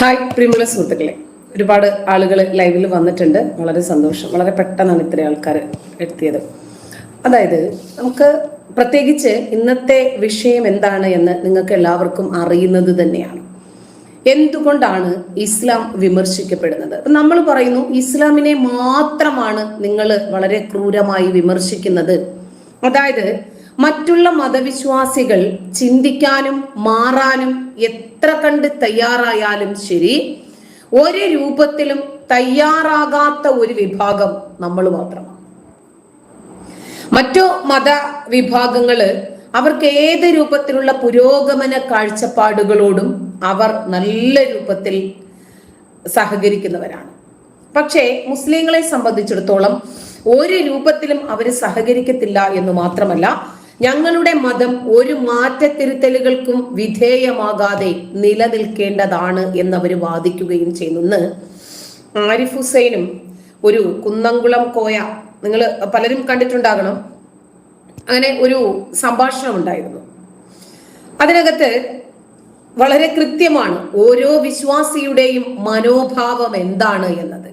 Hi പ്രിയമുള്ള സുഹൃത്തുക്കളെ. ഒരുപാട് ആളുകൾ ലൈവിൽ വന്നിട്ടുണ്ട്. വളരെ സന്തോഷം. വളരെ പെട്ടെന്നാണ് ഇത്രയും ആൾക്കാർ എത്തിയത്. അതായത് നമുക്ക് പ്രത്യേകിച്ച് ഇന്നത്തെ വിഷയം എന്താണ് എന്ന് നിങ്ങൾക്ക് എല്ലാവർക്കും അറിയുന്നത് തന്നെയാണ്. എന്തുകൊണ്ടാണ് ഇസ്ലാം വിമർശിക്കപ്പെടുന്നത്? നമ്മൾ പറയുന്നു ഇസ്ലാമിനെ മാത്രമാണ് നിങ്ങൾ വളരെ ക്രൂരമായി വിമർശിക്കുന്നത്. അതായത് മറ്റുള്ള മതവിശ്വാസികൾ ചിന്തിക്കാനും മാറാനും എത്ര കണ്ട് തയ്യാറായാലും ശരി ഒരു രൂപത്തിലും തയ്യാറാകാത്ത ഒരു വിഭാഗം നമ്മൾ മാത്രമാണ്. മറ്റു മത വിഭാഗങ്ങൾ അവർക്ക് ഏത് രൂപത്തിലുള്ള പുരോഗമന കാഴ്ചപ്പാടുകളോടും അവർ നല്ല രൂപത്തിൽ സഹകരിക്കുന്നവരാണ്. പക്ഷേ മുസ്ലിങ്ങളെ സംബന്ധിച്ചിടത്തോളം ഒരു രൂപത്തിലും അവർ സഹകരിക്കത്തില്ല എന്ന് മാത്രമല്ല ഞങ്ങളുടെ മതം ഒരു മാറ്റത്തിരുത്തലുകൾക്കും വിധേയമാകാതെ നിലനിൽക്കേണ്ടതാണ് എന്നവർ വാദിക്കുകയും ചെയ്യുന്നു. ആരിഫ് ഹുസൈനും ഒരു കുന്നംകുളം കോയ നിങ്ങൾ പലരും കണ്ടിട്ടുണ്ടാകണം. അങ്ങനെ ഒരു സംഭാഷണം ഉണ്ടായിരുന്നു. അതിനകത്ത് വളരെ കൃത്യമാണ് ഓരോ വിശ്വാസിയുടെയും മനോഭാവം എന്താണ് എന്നത്.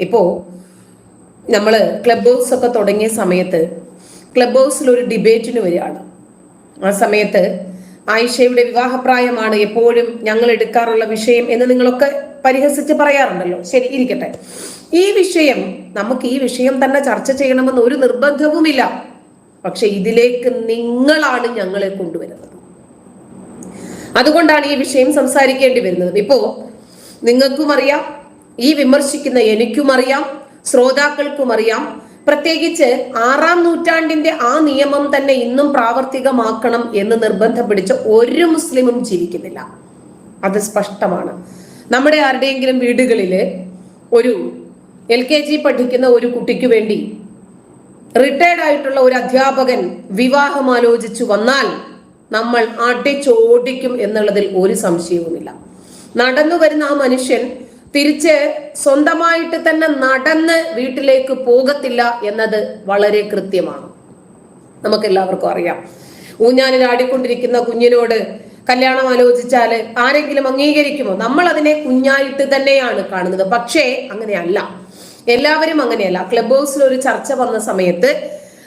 ഇപ്പോ നമ്മൾ ക്ലബ് ഹൗസ് ഒക്കെ തുടങ്ങിയ സമയത്ത് ക്ലബ് ഹൗസിൽ ഒരു ഡിബേറ്റിന് വരികയാണ്. ആ സമയത്ത് ആയിഷയുടെ വിവാഹപ്രായമാണ് എപ്പോഴും ഞങ്ങൾ എടുക്കാറുള്ള വിഷയം എന്ന് നിങ്ങളൊക്കെ പരിഹസിച്ച് പറയാറുണ്ടല്ലോ. ശരി ഇരിക്കട്ടെ. ഈ വിഷയം നമുക്ക് ഈ വിഷയം തന്നെ ചർച്ച ചെയ്യണമെന്ന് ഒരു നിർബന്ധവുമില്ല. പക്ഷെ ഇതിലേക്ക് നിങ്ങളാണ് ഞങ്ങളെ കൊണ്ടുവരുന്നത്. അതുകൊണ്ടാണ് ഈ വിഷയം സംസാരിക്കേണ്ടി വരുന്നത്. ഇപ്പോ നിങ്ങൾക്കും അറിയാം ഈ വിമർശിക്കുന്ന എനിക്കും അറിയാം ശ്രോതാക്കൾക്കും അറിയാം പ്രത്യേകിച്ച് ആറാം നൂറ്റാണ്ടിന്റെ ആ നിയമം തന്നെ ഇന്നും പ്രാവർത്തികമാക്കണം എന്ന് നിർബന്ധം പിടിച്ച ഒരു മുസ്ലിമും ജീവിക്കുന്നില്ല. അത് സ്പഷ്ടമാണ്. നമ്മുടെ ആരുടെയെങ്കിലും വീടുകളിൽ ഒരു എൽ കെ ജി പഠിക്കുന്ന ഒരു കുട്ടിക്ക് വേണ്ടി റിട്ടയർഡ് ആയിട്ടുള്ള ഒരു അധ്യാപകൻ വിവാഹം ആലോചിച്ചു വന്നാൽ നമ്മൾ അടിച്ചോടിക്കും എന്നുള്ളതിൽ ഒരു സംശയവുമില്ല. നടന്നു വരുന്ന ആ മനുഷ്യൻ തിരിച്ച് സ്വന്തമായിട്ട് തന്നെ നടന്ന് വീട്ടിലേക്ക് പോകത്തില്ല എന്നത് വളരെ കൃത്യമാണ്. നമുക്ക് എല്ലാവർക്കും അറിയാം. ഊഞ്ഞാലിൽ ആടിക്കൊണ്ടിരിക്കുന്ന കുഞ്ഞിനോട് കല്യാണം ആലോചിച്ചാൽ ആരെങ്കിലും അംഗീകരിക്കുമോ? നമ്മൾ അതിനെ കുഞ്ഞായിട്ട് തന്നെയാണ് കാണുന്നത്. പക്ഷേ അങ്ങനെയല്ല. എല്ലാവരും അങ്ങനെയല്ല. ക്ലബ് ഹൗസിൽ ഒരു ചർച്ച വന്ന സമയത്ത്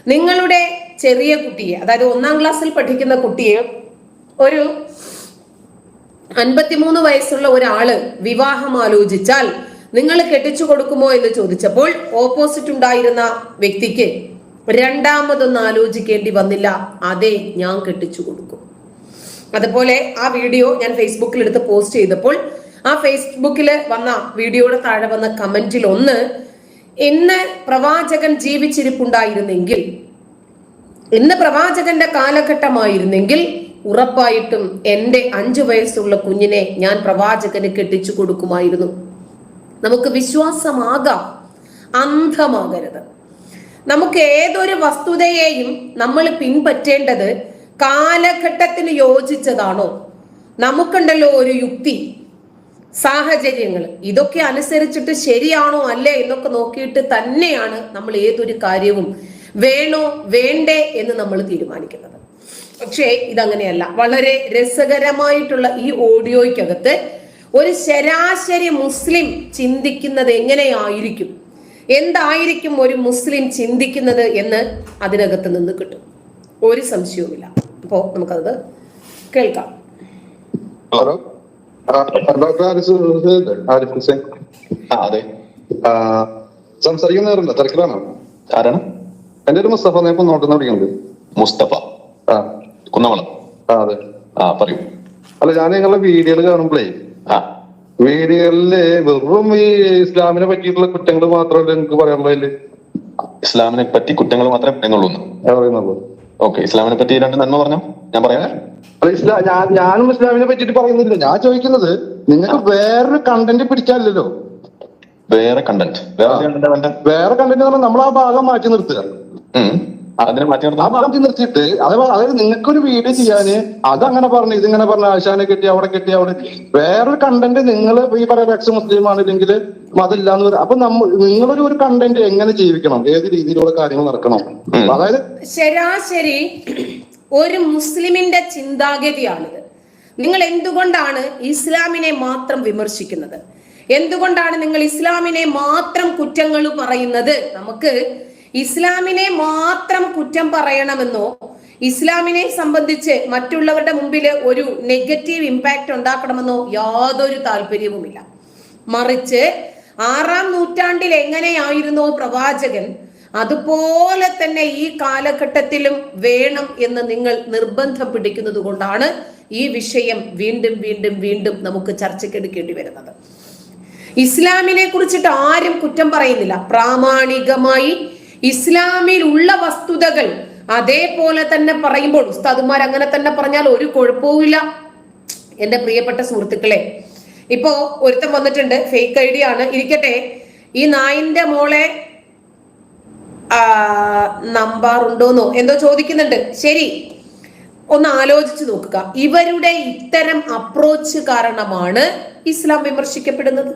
നിങ്ങളുടെ ചെറിയ കുട്ടിയെ അതായത് ഒന്നാം ക്ലാസ്സിൽ പഠിക്കുന്ന കുട്ടിയെ ഒരു അൻപത്തിമൂന്ന് വയസ്സുള്ള ഒരാൾ വിവാഹം ആലോചിച്ചാൽ നിങ്ങൾ കെട്ടിച്ചു കൊടുക്കുമോ എന്ന് ചോദിച്ചപ്പോൾ ഓപ്പോസിറ്റ് ഉണ്ടായിരുന്ന വ്യക്തിക്ക് രണ്ടാമതൊന്ന് ആലോചിക്കേണ്ടി വന്നില്ല. അതെ ഞാൻ കെട്ടിച്ചു കൊടുക്കും. അതുപോലെ ആ വീഡിയോ ഞാൻ ഫേസ്ബുക്കിൽ എടുത്ത് പോസ്റ്റ് ചെയ്തപ്പോൾ ആ ഫേസ്ബുക്കിൽ വന്ന വീഡിയോയുടെ താഴെ വന്ന കമന്റിൽ ഒന്ന് ഇന്ന് പ്രവാചകൻ ജീവിച്ചിരിപ്പുണ്ടായിരുന്നെങ്കിൽ ഇന്ന് പ്രവാചകന്റെ കാലഘട്ടമായിരുന്നെങ്കിൽ ഉറപ്പായിട്ടും എന്റെ അഞ്ചു വയസ്സുള്ള കുഞ്ഞിനെ ഞാൻ പ്രവാചകന് കെട്ടിച്ചു കൊടുക്കുമായിരുന്നു. നമുക്ക് വിശ്വാസമാകാം. അന്ധമാകരുത്. നമുക്ക് ഏതൊരു വസ്തുതയെയും നമ്മൾ പിൻപറ്റേണ്ടത് കാലഘട്ടത്തിന് യോജിച്ചതാണോ? നമുക്കുണ്ടല്ലോ ഒരു യുക്തി. സാഹചര്യങ്ങൾ. ഇതൊക്കെ അനുസരിച്ചിട്ട് ശരിയാണോ അല്ലേ എന്നൊക്കെ നോക്കിയിട്ട് തന്നെയാണ് നമ്മൾ ഏതൊരു കാര്യവും വേണോ വേണ്ടേ എന്ന് നമ്മൾ തീരുമാനിക്കുന്നത്. പക്ഷേ ഇതങ്ങനെയല്ല. വളരെ രസകരമായിട്ടുള്ള ഈ ഓഡിയോയ്ക്കകത്ത് ഒരു ശരാശരി മുസ്ലിം ചിന്തിക്കുന്നത് എങ്ങനെയായിരിക്കും? എന്തായിരിക്കും ഒരു മുസ്ലിം ചിന്തിക്കുന്നത് എന്ന് അതിനകത്ത് നിന്ന് കിട്ടും. ഒരു സംശയവുമില്ല. അപ്പോ നമുക്കത് കേൾക്കാം. ഹലോ. ഡോക്ടർ ആരിഫ് ഹുസൈൻ ആരിഫ് ഹുസൈൻ. ആ അതെ. ആ, സംസാരിക്കുന്നവരുണ്ടോ? തിരക്കിലാണോ? ആരാണ്? എന്റെ ഒരു മുസ്തഫ വിളിക്കുന്നത് മുസ്തഫ. ആ. കുന്നമളം ആ അതെ. ആ പറയൂ. അല്ല ഞാൻ നിങ്ങളുടെ വീഡിയോകൾ കാണുമ്പോഴേ ആ. വീഡിയോകളിൽ വെറും ഈ ഇസ്ലാമിനെ പറ്റിയിട്ടുള്ള കുറ്റങ്ങൾ മാത്രമല്ല എനിക്ക് പറയാനുള്ളതിൽ ഇസ്ലാമിനെ പറ്റി കുറ്റങ്ങൾ മാത്രമേ ഞാൻ പറയുന്നുള്ളൂ. ഓക്കെ ഇസ്ലാമിനെ പറ്റി രണ്ട് നന്മ പറഞ്ഞു? ഞാൻ പറയാം. അല്ല ഇസ്ലാം ഞാൻ ഞാനും ഇസ്ലാമിനെ പറ്റിയിട്ട് പറയുന്നില്ല. ഞാൻ ചോദിക്കുന്നത് നിങ്ങൾക്ക് വേറൊരു കണ്ടന്റ് പിടിക്കാനില്ലല്ലോ വേറെ കണ്ടന്റ് വേറെ കണ്ടന്റ് വേറെ കണ്ടന്റ് പറഞ്ഞാൽ നമ്മൾ ആ ഭാഗം മാറ്റി നിർത്തുക. അതിനെ മാറ്റി ആ നിർത്താം മാറ്റി നിർത്തിയിട്ട് അതായത് അതായത് നിങ്ങൾക്കൊരു വീഡിയോ ചെയ്യാന് അതങ്ങനെ പറഞ്ഞു ഇതിങ്ങനെ പറഞ്ഞു ആശാനെ കെട്ടി അവിടെ കെട്ടി അവിടെ വേറൊരു കണ്ടന്റ് നിങ്ങൾ ഈ പറയുന്ന എക്സ് മുസ്ലിം ആണെങ്കിൽ മതമില്ലാന്ന് പറയാം അപ്പൊ നമ്മൾ നിങ്ങളൊരു ഒരു കണ്ടന്റ് എങ്ങനെ ജീവിക്കണം? ഏത് രീതിയിലുള്ള കാര്യങ്ങൾ നടക്കണം? അതായത് ശരാശരി ഒരു മുസ്ലിമിന്റെ ചിന്താഗതിയാണിത്. നിങ്ങൾ എന്തുകൊണ്ടാണ് ഇസ്ലാമിനെ മാത്രം വിമർശിക്കുന്നത്? എന്തുകൊണ്ടാണ് നിങ്ങൾ ഇസ്ലാമിനെ മാത്രം കുറ്റങ്ങൾ പറയുന്നത്? നമുക്ക് ഇസ്ലാമിനെ മാത്രം കുറ്റം പറയണമെന്നോ ഇസ്ലാമിനെ സംബന്ധിച്ച് മറ്റുള്ളവരുടെ മുമ്പിൽ ഒരു നെഗറ്റീവ് ഇമ്പാക്റ്റ് ഉണ്ടാക്കണമെന്നോ യാതൊരു താല്പര്യവുമില്ല. മറിച്ച് ആറാം നൂറ്റാണ്ടിൽ എങ്ങനെയായിരുന്നോ പ്രവാചകൻ അതുപോലെ തന്നെ ഈ കാലഘട്ടത്തിലും വേണം എന്ന് നിങ്ങൾ നിർബന്ധം പിടിക്കുന്നത് കൊണ്ടാണ് ഈ വിഷയം വീണ്ടും വീണ്ടും വീണ്ടും നമുക്ക് ചർച്ചയ്ക്കെടുക്കേണ്ടി വരുന്നത്. ഇസ്ലാമിനെ കുറിച്ചിട്ട് ആരും കുറ്റം പറയുന്നില്ല. പ്രാമാണികമായി ഇസ്ലാമിലുള്ള വസ്തുതകൾ അതേപോലെ തന്നെ പറയുമ്പോൾ ഉസ്താദുമാർ അങ്ങനെ തന്നെ പറഞ്ഞാൽ ഒരു കുഴപ്പവുമില്ല എന്റെ പ്രിയപ്പെട്ട സുഹൃത്തുക്കളെ ഇപ്പോ ഒരുത്തൻ വന്നിട്ടുണ്ട് ഫേക്ക് ഐ ഡി ആണ്. ഇരിക്കട്ടെ ഈ നായിന്റെ മോളെ നമ്പർ ഉണ്ടോന്നോ എന്തോ ചോദിക്കുന്നുണ്ട്. ശരി ഒന്ന് ആലോചിച്ച് നോക്കുക. ഇവരുടെ ഇത്തരം അപ്രോച്ച് കാരണമാണ് ഇസ്ലാം വിമർശിക്കപ്പെടുന്നത്.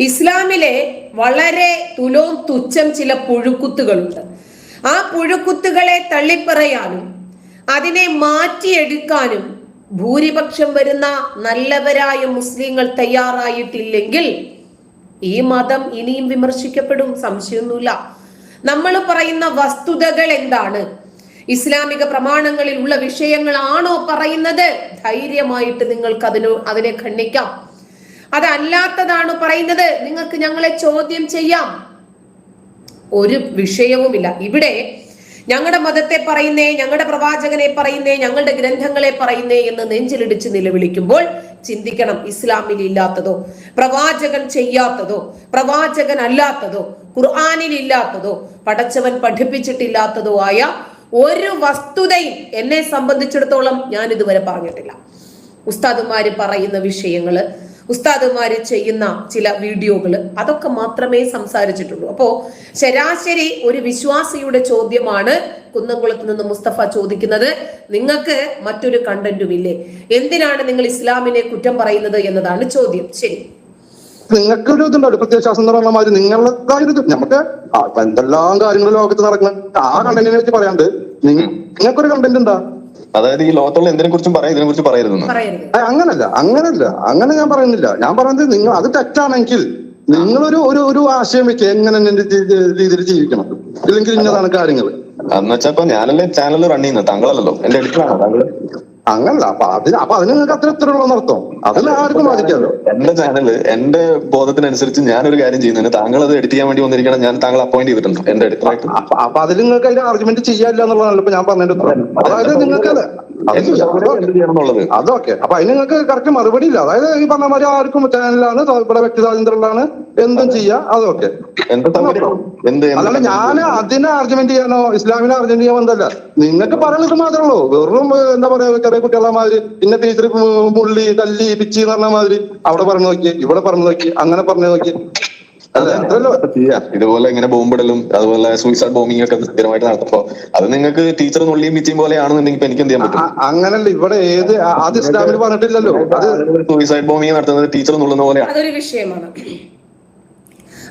ഇസ്ലാമിലെ വളരെ തുലോം തുച്ഛം ചില പുഴുക്കുത്തുകളുണ്ട്. ആ പുഴുക്കുത്തുകളെ തള്ളിപ്പറയാനും അതിനെ മാറ്റിയെടുക്കാനും ഭൂരിപക്ഷം വരുന്ന നല്ലവരായ മുസ്ലിങ്ങൾ തയ്യാറായിട്ടില്ലെങ്കിൽ ഈ മതം ഇനിയും വിമർശിക്കപ്പെടും സംശയമൊന്നുമില്ല. നമ്മൾ പറയുന്ന വസ്തുതകൾ എന്താണ്? ഇസ്ലാമിക പ്രമാണങ്ങളിൽ ഉള്ള വിഷയങ്ങളാണോ പറയുന്നത്? ധൈര്യമായിട്ട് നിങ്ങൾക്ക് അതിനോ അതിനെ ഖണ്ഡിക്കാം. അതല്ലാത്തതാണ് പറയുന്നത്. നിങ്ങൾക്ക് ഞങ്ങളെ ചോദ്യം ചെയ്യാം. ഒരു വിഷയവുമില്ല. ഇവിടെ ഞങ്ങളുടെ മതത്തെ പറയുന്നേ ഞങ്ങളുടെ പ്രവാചകനെ പറയുന്നേ ഞങ്ങളുടെ ഗ്രന്ഥങ്ങളെ പറയുന്നേ എന്ന് നെഞ്ചിലിടിച്ച് നിലവിളിക്കുമ്പോൾ ചിന്തിക്കണം ഇസ്ലാമിൽ ഇല്ലാത്തതോ പ്രവാചകൻ ചെയ്യാത്തതോ പ്രവാചകൻ അല്ലാത്തതോ ഖുർആാനിൽ ഇല്ലാത്തതോ പടച്ചവൻ പഠിപ്പിച്ചിട്ടില്ലാത്തതോ ആയ ഒരു വസ്തുതയും എന്നെ സംബന്ധിച്ചിടത്തോളം ഞാൻ ഇതുവരെ പറഞ്ഞിട്ടില്ല. ഉസ്താദുമാര് പറയുന്ന വിഷയങ്ങൾ ഉസ്താദുമാര് ചെയ്യുന്ന ചില വീഡിയോകൾ അതൊക്കെ മാത്രമേ സംസാരിച്ചിട്ടുള്ളൂ. അപ്പോ ശരാശരി ഒരു വിശ്വാസിയുടെ ചോദ്യമാണ് കുന്നംകുളത്ത് നിന്ന് മുസ്തഫ ചോദിക്കുന്നത്. നിങ്ങൾക്ക് മറ്റൊരു കണ്ടന്റും ഇല്ലേ എന്തിനാണ് നിങ്ങൾ ഇസ്ലാമിനെ കുറ്റം പറയുന്നത് എന്നതാണ് ചോദ്യം. ശരി. നിങ്ങൾക്കൊരു ഇതുണ്ടല്ലോ പ്രത്യയശാസ്ത്രം എന്ന് പറഞ്ഞ മാതിരി നിങ്ങളുടേതായൊരു നമുക്ക് ആ, ഇപ്പൊ എന്തെല്ലാം കാര്യങ്ങൾ ലോകത്ത് നടക്കണം ആ കണ്ടന്റിനെ വെച്ച് പറയാണ്ട് നിങ്ങൾക്കൊരു കണ്ടന്റ് എന്താ? അതായത് ഈ ലോകത്തുള്ള എന്തിനെ കുറിച്ചും പറയാം ഇതിനെ കുറിച്ച് പറയരുതെന്ന്. പറയരുത്. അങ്ങനല്ല അങ്ങനല്ല അങ്ങനെ ഞാൻ പറയുന്നില്ല. ഞാൻ പറയുന്നത് നിങ്ങൾ അത് തെറ്റാണെങ്കിൽ നിങ്ങളൊരു ഒരു ഒരു ആശയം വെക്കുക എങ്ങനെ രീതിയിൽ ജീവിക്കണം? ഇല്ലെങ്കിൽ ഇന്നതാണ് കാര്യങ്ങൾ എന്ന് വെച്ചപ്പോ ഇപ്പൊ ഞാനല്ലേ ചാനൽ റൺ ചെയ്യുന്നത് താങ്കളല്ലല്ലോ. എന്റെ എഡിറ്ററാണോ താങ്കൾ? അങ്ങനല്ല. അപ്പൊ അതിന് അപ്പൊ അതിന് നിങ്ങൾക്ക് അത്ര എത്ര ഉള്ളൂ അർത്ഥം അതിൽ ആർക്കും ബാധിക്കാമല്ലോ എന്റെ ചാനൽ എന്റെ ബോധത്തിനനുസരിച്ച് ഞാനൊരു കാര്യം ചെയ്യുന്നതിന് താങ്കൾ അത് എഡിറ്റ് ചെയ്യാൻ വേണ്ടി വന്നിരിക്കണം. ഞാൻ താങ്കൾ അപ്പോയിന്റ് ചെയ്തിട്ടുണ്ട്. എന്റെ എഡിറ്ററായിട്ട് അപ്പൊ അതിൽ നിങ്ങൾക്ക് അതിന്റെ ആർഗ്യുമെന്റ് ചെയ്യാനില്ല എന്നുള്ളതാണ് ഇപ്പൊ ഞാൻ പറഞ്ഞതിന്റെ ഉത്തരം. അതായത് നിങ്ങൾക്ക് അതൊക്കെ അപ്പൊ അതിന് നിങ്ങൾക്ക് കറക്റ്റ് മറുപടി ഇല്ല. അതായത് ഈ പറഞ്ഞ മാതിരി ആർക്കും ചാനലാണ് ഇവിടെ വ്യക്തി സ്വാതന്ത്ര്യമുള്ളതാണ് എന്തും ചെയ്യാം അതൊക്കെ. എന്ത് ഞാൻ അതിനെ ആർഗ്യുമെന്റ് ചെയ്യാനോ ഇസ്ലാമിനെ ആർഗ്യുമെന്റ് ചെയ്യാൻ വന്നല്ല നിങ്ങൾക്ക് പറയുന്നത് മാത്രമേ ഉള്ളൂ. വെറും എന്താ പറയാ ചെറിയ കുട്ടികളെ മാതിരി ഇന്ന ടീച്ചർ മുള്ളി തല്ലി പിച്ചി എന്ന് പറഞ്ഞ മാതിരി അവിടെ പറഞ്ഞു നോക്കി ഇവിടെ പറഞ്ഞു നോക്കി അങ്ങനെ പറഞ്ഞു നോക്കി ഇതുപോലെ ഇങ്ങനെ ബോംബിടലും അതുപോലെ സൂയിസൈഡ് ബോംബിംഗ് ഒക്കെ സ്ഥിരമായിട്ട് നടത്തപ്പോ അത് നിങ്ങൾക്ക് ടീച്ചർ നുള്ളിയും പിച്ചിയും പോലെയാണെന്നുണ്ടെങ്കിൽ എനിക്ക് എന്ത് ചെയ്യാൻ പറ്റും? അങ്ങനല്ല ഇവിടെ ഏത് ആ- അത് ഇസ്ലാമിൽ പറഞ്ഞിട്ടില്ലല്ലോ. അത് സൂയിസൈഡ് ബോംബിംഗ് നടത്തുന്നത് ടീച്ചർ നുള്ളുന്ന പോലെയാണ്. അതൊരു വിഷയമാണ്.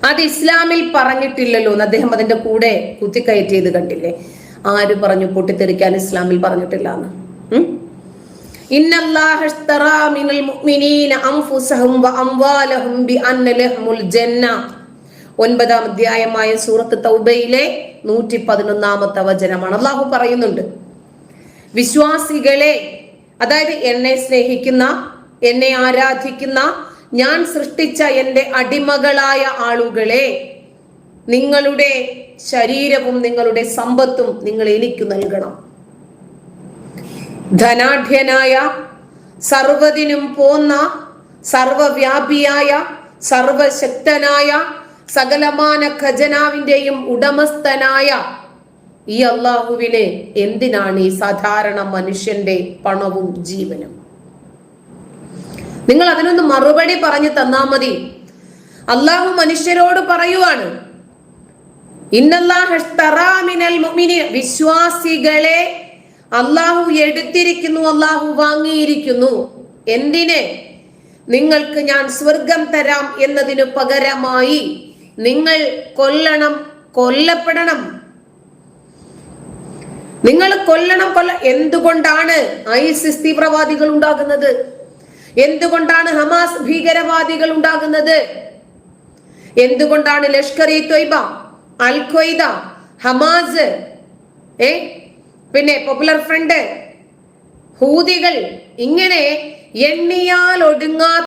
അത് ഇസ്ലാമിൽ പറഞ്ഞിട്ടില്ലല്ലോ എന്ന് അദ്ദേഹം അതിന്റെ കൂടെ കുത്തിക്കയറ്റിയത് കണ്ടില്ലേ? ആര് പറഞ്ഞു പൊട്ടിത്തെറിക്കാൻ ഇസ്ലാമിൽ പറഞ്ഞിട്ടില്ല എന്ന്? ഒൻപതാം അധ്യായമായ സൂറത്ത് തൗബയിലെ നൂറ്റി പതിനൊന്നാമത്തെ വചനമാണ്. അള്ളാഹു പറയുന്നുണ്ട് വിശ്വാസികളെ അതായത് എന്നെ സ്നേഹിക്കുന്ന എന്നെ ആരാധിക്കുന്ന ഞാൻ സൃഷ്ടിച്ച എന്റെ അടിമകളായ ആളുകളെ നിങ്ങളുടെ ശരീരവും നിങ്ങളുടെ സമ്പത്തും നിങ്ങൾ എനിക്ക് നൽകണം. ധനാഢ്യനായ സർവതിനും പോന്ന സർവവ്യാപിയായ സർവശക്തനായ സകലമാന ഖജനാവിന്റെയും ഉടമസ്ഥനായ ഈ അള്ളാഹുവിനെ എന്തിനാണ് ഈ സാധാരണ മനുഷ്യന്റെ പണവും ജീവനും? നിങ്ങൾ അതിനൊന്ന് മറുപടി പറഞ്ഞു തന്നാ മതി. അള്ളാഹു മനുഷ്യരോട് പറയുവാണ് വിശ്വാസികളെ അള്ളാഹു എടുത്തിരിക്കുന്നു അള്ളാഹു വാങ്ങിയിരിക്കുന്നു. എന്തിനെ? നിങ്ങൾക്ക് ഞാൻ സ്വർഗം തരാം എന്നതിനു പകരമായി നിങ്ങൾ കൊല്ലണം കൊല്ലപ്പെടണം. നിങ്ങൾ കൊല്ലണം കൊല്ല എന്തുകൊണ്ടാണ് ഐസിസ് തീവ്രവാദികൾ ഉണ്ടാകുന്നത്? എന്തുകൊണ്ടാണ് ഹമാസ് ഭീകരവാദികൾ ഉണ്ടാകുന്നത്? എന്തുകൊണ്ടാണ് Lashkar e Taiba Al Qaeda Hamas ഏ? പിന്നെ പോപ്പുലർ ഫ്രണ്ട് ഹൂതികൾ ഇങ്ങനെ എണ്ണിയാൽ ഒടുങ്ങാത്ത